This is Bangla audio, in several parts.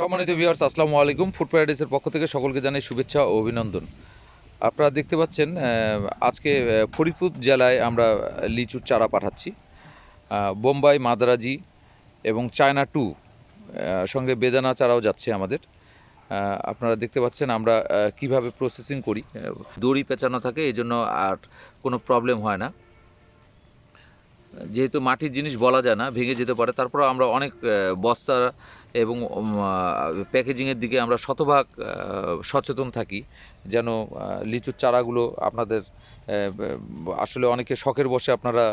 সম্মানিত ভিউয়ার্স আসসালামু আলাইকুম। ফুড প্যারাডাইসের পক্ষ থেকে সকলকে জানাই শুভেচ্ছা ও অভিনন্দন। আপনারা দেখতে পাচ্ছেন আজকে ফরিদপুর জেলায় আমরা লিচুর চারা পাঠাচ্ছি। বোম্বাই, মাদারাজি এবং চায়না টু সঙ্গে বেদানা চারাও যাচ্ছে আমাদের। আপনারা দেখতে পাচ্ছেন আমরা কীভাবে প্রসেসিং করি। দড়ি পেঁচানো থাকে এই জন্য আর কোনো প্রবলেম হয় না। যেহেতু মাটির জিনিস বলা যায় না, ভেঙে যেতে পারে। তারপর আমরা অনেক বস্তা এবং প্যাকেজিংয়ের দিকে আমরা শতভাগ সচেতন থাকি। যেন লিচুর চারাগুলো আপনাদের আসলে অনেকে শখের বসে আপনারা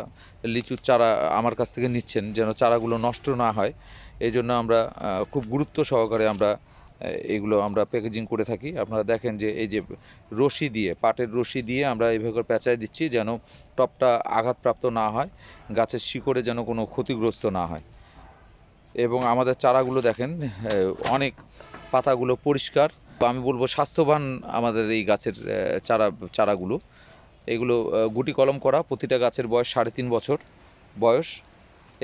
লিচুর চারা আমার কাছ থেকে নিচ্ছেন, যেন চারাগুলো নষ্ট না হয়। এই জন্য আমরা খুব গুরুত্ব সহকারে আমরা এগুলো আমরা প্যাকেজিং করে থাকি। আপনারা দেখেন যে এই যে রশি দিয়ে, পাটের রশি দিয়ে আমরা এইভাবে পেঁচায় দিচ্ছি যেন টপটা আঘাতপ্রাপ্ত না হয়, গাছের শিকড়ে যেন কোনো ক্ষতিগ্রস্ত না হয়। এবং আমাদের চারাগুলো দেখেন অনেক পাতাগুলো পরিষ্কার। আমি বলব স্বাস্থ্যবান আমাদের এই গাছের চারা, চারাগুলো। এগুলো গুটি কলম করা, প্রতিটা গাছের বয়স সাড়ে তিন বছর বয়স।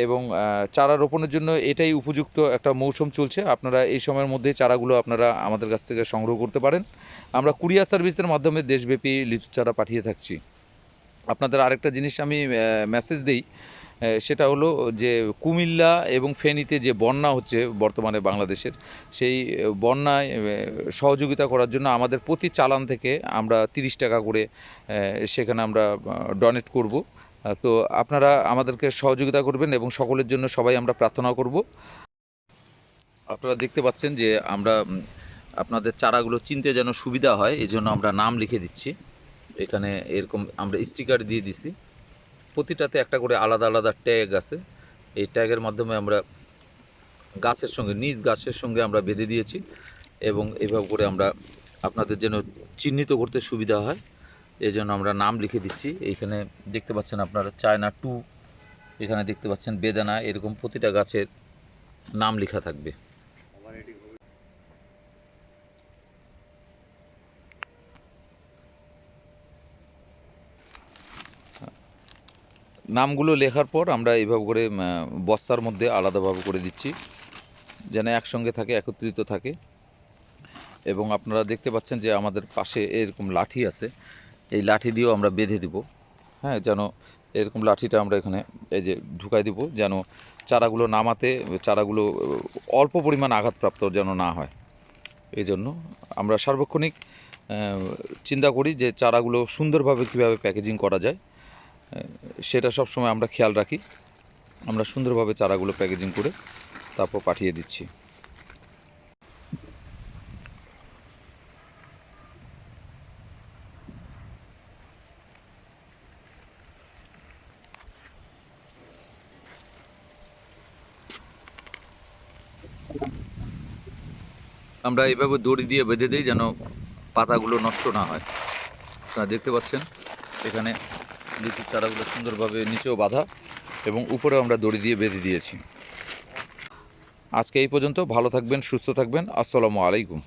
এবং চারা রোপণের জন্য এটাই উপযুক্ত একটা মৌসুম চলছে। আপনারা এই সময়ের মধ্যে চারাগুলো আপনারা আমাদের কাছ থেকে সংগ্রহ করতে পারেন। আমরা কুরিয়ার সার্ভিসের মাধ্যমে দেশব্যাপী লিচু চারা পাঠিয়ে থাকছি। আপনাদের আরেকটা জিনিস আমি মেসেজ দিই সেটা হলো যে কুমিল্লা এবং ফেনীতে যে বন্যা হচ্ছে বর্তমানে বাংলাদেশের, সেই বন্যায় সহযোগিতা করার জন্য আমাদের প্রতি চালান থেকে আমরা তিরিশ টাকা করে সেখানে আমরা ডোনেট করব। তো আপনারা আমাদেরকে সহযোগিতা করবেন এবং সকলের জন্য সবাই আমরা প্রার্থনা করব। আপনারা দেখতে পাচ্ছেন যে আমরা আপনাদের চারাগুলো চিনতে যেন সুবিধা হয় এই জন্য আমরা নাম লিখে দিচ্ছি। এখানে এরকম আমরা স্টিকার দিয়ে দিছি। প্রতিটাতে একটা করে আলাদা আলাদা ট্যাগ আছে। এই ট্যাগের মাধ্যমে আমরা গাছের সঙ্গে, নিজ গাছের সঙ্গে আমরা বেঁধে দিয়েছি এবং এভাবে করে আমরা আপনাদের যেন চিহ্নিত করতে সুবিধা হয়। এই জন্য আমরা নাম লিখে দিচ্ছি। এইখানে দেখতে পাচ্ছেন আপনারা চায়না টু, এখানে দেখতে পাচ্ছেন বেদানা, এরকম প্রতিটা গাছের নাম লেখা থাকবে। নামগুলো লেখার পর আমরা এইভাবে করে বস্তার মধ্যে আলাদাভাবে করে দিচ্ছি, যেন একসঙ্গে থাকে, একত্রিত থাকে। এবং আপনারা দেখতে পাচ্ছেন যে আমাদের পাশে এরকম লাঠি আছে। এই লাঠি দিয়েও আমরা বেঁধে দিব। হ্যাঁ যেন এরকম লাঠিটা আমরা এখানে এই যে ঢুকাই দিব, যেন চারাগুলো নামাতে, চারাগুলো অল্প পরিমাণ আঘাতপ্রাপ্ত যেন না হয়। এই জন্য আমরা সার্বক্ষণিক চিন্তা করি যে চারাগুলো সুন্দরভাবে কীভাবে প্যাকেজিং করা যায়। সেটা সব সময় আমরা খেয়াল রাখি। আমরা সুন্দরভাবে চারাগুলো প্যাকেজিং করে তারপর পাঠিয়ে দিচ্ছি। আমরা এভাবে দড়ি দিয়ে বেঁধে দিই যেন পাতাগুলো নষ্ট না হয়। আপনারা দেখতে পাচ্ছেন, এখানে লিচুর চারাগুলো সুন্দরভাবে নিচেও বাঁধা এবং উপরেও আমরা দড়ি দিয়ে বেঁধে দিয়েছি। আজকে এই পর্যন্ত, ভালো থাকবেন, সুস্থ থাকবেন, আসসালামু আলাইকুম।